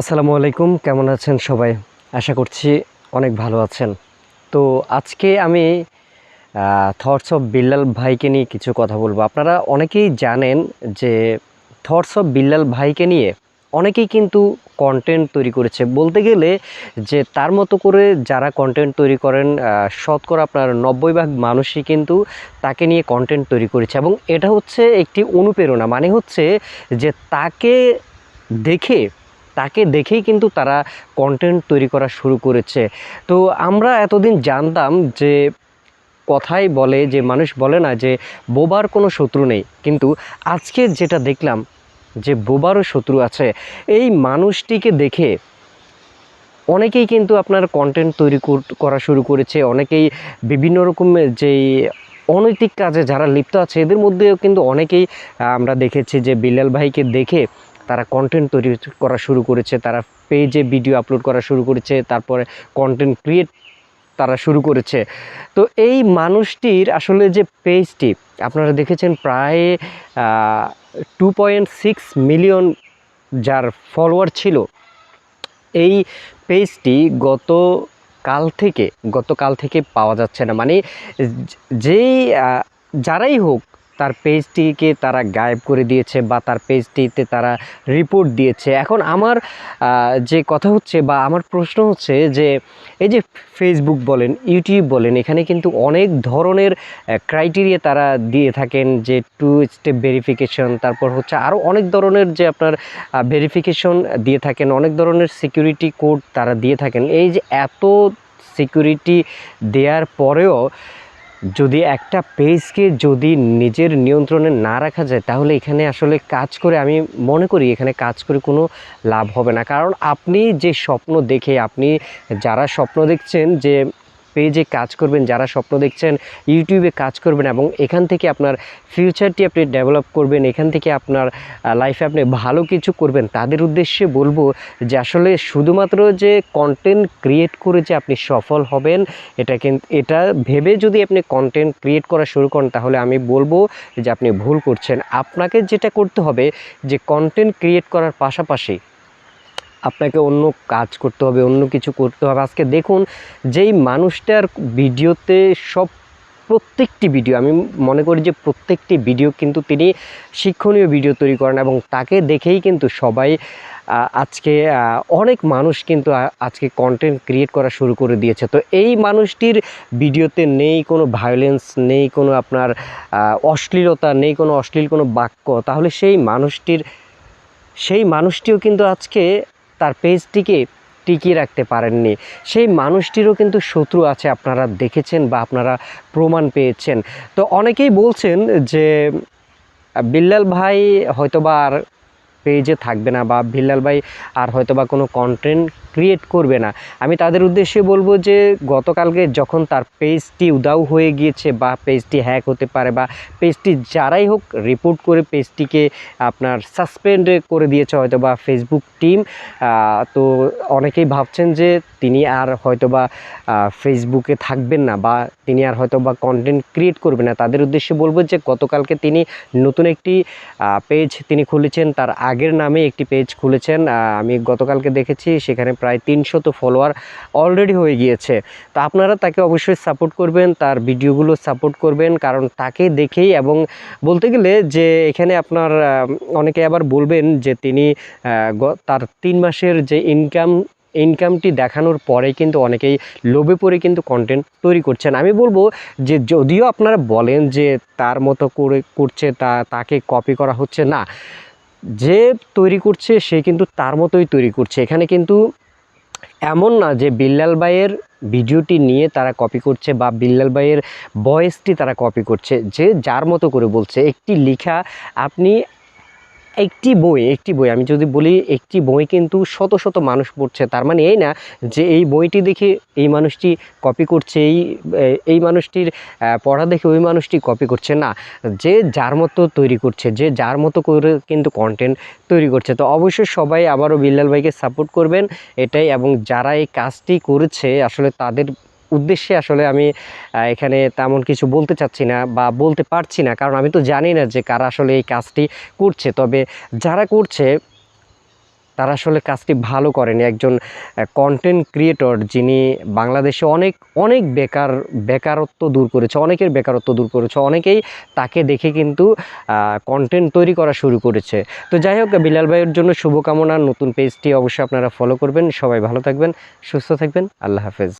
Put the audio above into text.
আসসালামু আলাইকুম, কেমন আছেন সবাই? আশা করছি অনেক ভালো আছেন। তো আজকে আমি থটস অফ বিল্লাল ভাইকে নিয়ে কিছু কথা বলব। আপনারা অনেকেই জানেন যে থটস অফ বিল্লাল ভাইকে নিয়ে অনেকেই কিন্তু কন্টেন্ট তৈরি করেছে। বলতে গেলে যে তার মতো করে যারা কন্টেন্ট তৈরি করেন শতকরা আপনার নব্বই ভাগ মানুষই কিন্তু তাকে নিয়ে কন্টেন্ট তৈরি করেছে এবং এটা হচ্ছে একটি অনুপ্রেরণা। মানে হচ্ছে যে তাকে দেখে তাকে দেখেই কিন্তু তারা কন্টেন্ট তৈরি করা শুরু করেছে। তো আমরা এতদিন জানতাম যে কথাই বলে, যে মানুষ বলে না যে বোবার কোনো শত্রু নেই। কিন্তু আজকে যেটা দেখলাম যে বোবারও শত্রু আছে, এই মানুষটিকে দেখে অনেকেই কিন্তু আপনার কন্টেন্ট তৈরি কর- শুরু করেছে। অনেকেই বিভিন্ন রকমের যেই অনৈতিক কাজে যারা লিপ্ত আছে, এদের মধ্যেও কিন্তু অনেকেই আমরা দেখেছি যে বিল্লাল ভাইকে দেখে তারা কন্টেন্ট তৈরি করা শুরু করেছে, তারা পেজে ভিডিও আপলোড করা শুরু করেছে, তারপরে কন্টেন্ট ক্রিয়েট তারা শুরু করেছে। তো এই মানুষটির আসলে যে পেজটি আপনারা দেখেছেন প্রায় টু পয়েন্ট সিক্স মিলিয়ন যার ফলোয়ার ছিল, এই পেজটি গত কাল থেকে গতকাল থেকে পাওয়া যাচ্ছে না। মানে যেই যারাই হোক তার পেজটিকে তারা গায়েব করে দিয়েছে বা তার পেজটিতে তারা রিপোর্ট দিয়েছে। এখন আমার যে কথা হচ্ছে বা আমার প্রশ্ন হচ্ছে যে, এই যে ফেসবুক বলেন ইউটিউব বলেন, এখানে কিন্তু অনেক ধরনের ক্রাইটেরিয়া তারা দিয়ে থাকেন যে টু স্টেপ ভেরিফিকেশন তারপর হচ্ছে আরও অনেক ধরনের যে আপনার ভেরিফিকেশন দিয়ে থাকেন, অনেক ধরনের সিকিউরিটি কোড তারা দিয়ে থাকেন। এই যে এত সিকিউরিটি দেওয়ার পরেও যদি একটা পেজকে যদি নিজের নিয়ন্ত্রণে না রাখা যায়, তাহলে এখানে আসলে কাজ করে আমি মনে করি এখানে কাজ করে কোনো লাভ হবে না। কারণ আপনি যে স্বপ্ন দেখে, আপনি যারা স্বপ্ন দেখছেন যে পেজে কাজ করবেন, যারা স্বপ্ন দেখছেন, ইউটিউবে কাজ করবেন এবং এখান থেকে আপনার ফিউচারটি আপনি ডেভেলপ করবেন, এখান থেকে আপনার লাইফে আপনি ভালো কিছু করবেন, তাদের উদ্দেশ্যে বলব যে আসলে শুধুমাত্র যে কন্টেন্ট ক্রিয়েট করে যে আপনি সফল হবেন, এটা কিন্তু এটা ভেবে যদি আপনি কন্টেন্ট ক্রিয়েট করা শুরু করেন, তাহলে আমি বলব যে আপনি ভুল করছেন। আপনাকে যেটা করতে হবে যে কন্টেন্ট ক্রিয়েট করার পাশাপাশি আপনাকে অন্য কাজ করতে হবে, অন্য কিছু করতে হবে। আজকে দেখুন, যেই মানুষটার ভিডিওতে সব প্রত্যেকটি ভিডিও, আমি মনে করি যে প্রত্যেকটি ভিডিও কিন্তু তিনি শিক্ষণীয় ভিডিও তৈরি করেন এবং তাকে দেখেই কিন্তু সবাই আজকে অনেক মানুষ কিন্তু আজকে কন্টেন্ট ক্রিয়েট করা শুরু করে দিয়েছে। তো এই মানুষটির ভিডিওতে নেই কোনো ভায়োলেন্স নেই কোনো আপনার অশ্লীলতা, নেই কোনো অশ্লীল কোনো বাক্য। তাহলে সেই মানুষটির, সেই মানুষটিও কিন্তু আজকে তার পেজটিকে টিকিয়ে রাখতে পারেননি। সেই মানুষটিরও কিন্তু শত্রু আছে আপনারা দেখেছেন বা আপনারা প্রমাণ পেয়েছেন। তো অনেকেই বলছেন যে, বিল্লাল ভাই হয়তোবা আর পেজে থাকবে না বা বিল্লাল ভাই আর হয়তোবা কোনো কন্টেন্ট ক্রিয়েট করবে না। আমি তাদের উদ্দেশ্যে বলব যে, গতকালকে যখন তার পেজটি উদাও হয়ে গিয়েছে বা পেজটি হ্যাক হতে পারে বা পেজটি যারাই হোক রিপোর্ট করে পেজটিকে আপনার সাসপেন্ড করে দিয়েছে হয়তো বা ফেসবুক টিম তো অনেকেই ভাবছেন যে তিনি আর হয়তো বা ফেসবুকে থাকবেন না বা তিনি আর হয়তো বা কন্টেন্ট ক্রিয়েট করবেন না। তাদের উদ্দেশ্যে বলব যে, গতকালকে তিনি নতুন একটি পেজ তিনি খুলেছেন। তার আগের নামে একটি পেজ খুলেছেন। আমি গতকালকে দেখেছি, সেখানে প্রায় তিনশত ফলোয়ার অলরেডি হয়ে গিয়েছে। তো আপনারা তাকে অবশ্যই সাপোর্ট করবেন, তার ভিডিওগুলো সাপোর্ট করবেন, কারণ তাকে দেখেই এবং বলতে গেলে যে এখানে আপনার অনেকে আবার বলবেন যে তিনি তার তিন মাসের যে ইনকাম ইনকামটি দেখানোর পরে কিন্তু অনেকেই লোভে পড়ে কিন্তু কন্টেন্ট তৈরি করছেন। আমি বলব যে যদিও আপনারা বলেন যে তার মতো করে করছে, তা, তাকে কপি করা হচ্ছে না, যে তৈরি করছে সে কিন্তু তার মতোই তৈরি করছে। এখানে কিন্তু এমন না যে বিল্লাল ভাইয়ের ভিডিওটি নিয়ে তারা কপি করছে বা বিল্লাল ভাইয়ের ভয়েসটি তারা কপি করছে, যে যার মতো করে বলছে। একটি লিখা আপনি একটি বই একটি বই, আমি যদি বলি একটি বই কিন্তু শত শত মানুষ পড়ছে। তার মানে এই না যে এই বইটি দেখে এই মানুষটি কপি করছে, এই এই মানুষটির পড়া দেখে ওই মানুষটি কপি করছে না। যে যার মতো তৈরি করছে, যে যার মতো করে কিন্তু কন্টেন্ট তৈরি করছে। তো অবশ্যই সবাই আবারও বিল্লাল ভাইকে সাপোর্ট করবেন, এটাই এবং যারা এই কাজটি করেছে, আসলে তাদের উদ্দেশ্যে আসলে আমি এখানে তেমন কিছু বলতে চাচ্ছি না বা বলতে পারছি না। কারণ আমি তো জানি না যে কারা আসলে এই কাজটি করছে। তবে যারা করছে, তারা আসলে কাজটি ভালো করেনি। একজন কন্টেন্ট ক্রিয়েটর যিনি বাংলাদেশে অনেক অনেক বেকার, বেকারত্ব দূর করেছে, অনেকের বেকারত্ব দূর করেছে, অনেকেই তাকে দেখে কিন্তু কন্টেন্ট তৈরি করা শুরু করেছে। তো যাই হোক, বিলাল ভাইয়ের জন্য শুভকামনা। নতুন পেজটি অবশ্যই আপনারা ফলো করবেন। সবাই ভালো থাকবেন, সুস্থ থাকবেন। আল্লাহ হাফেজ।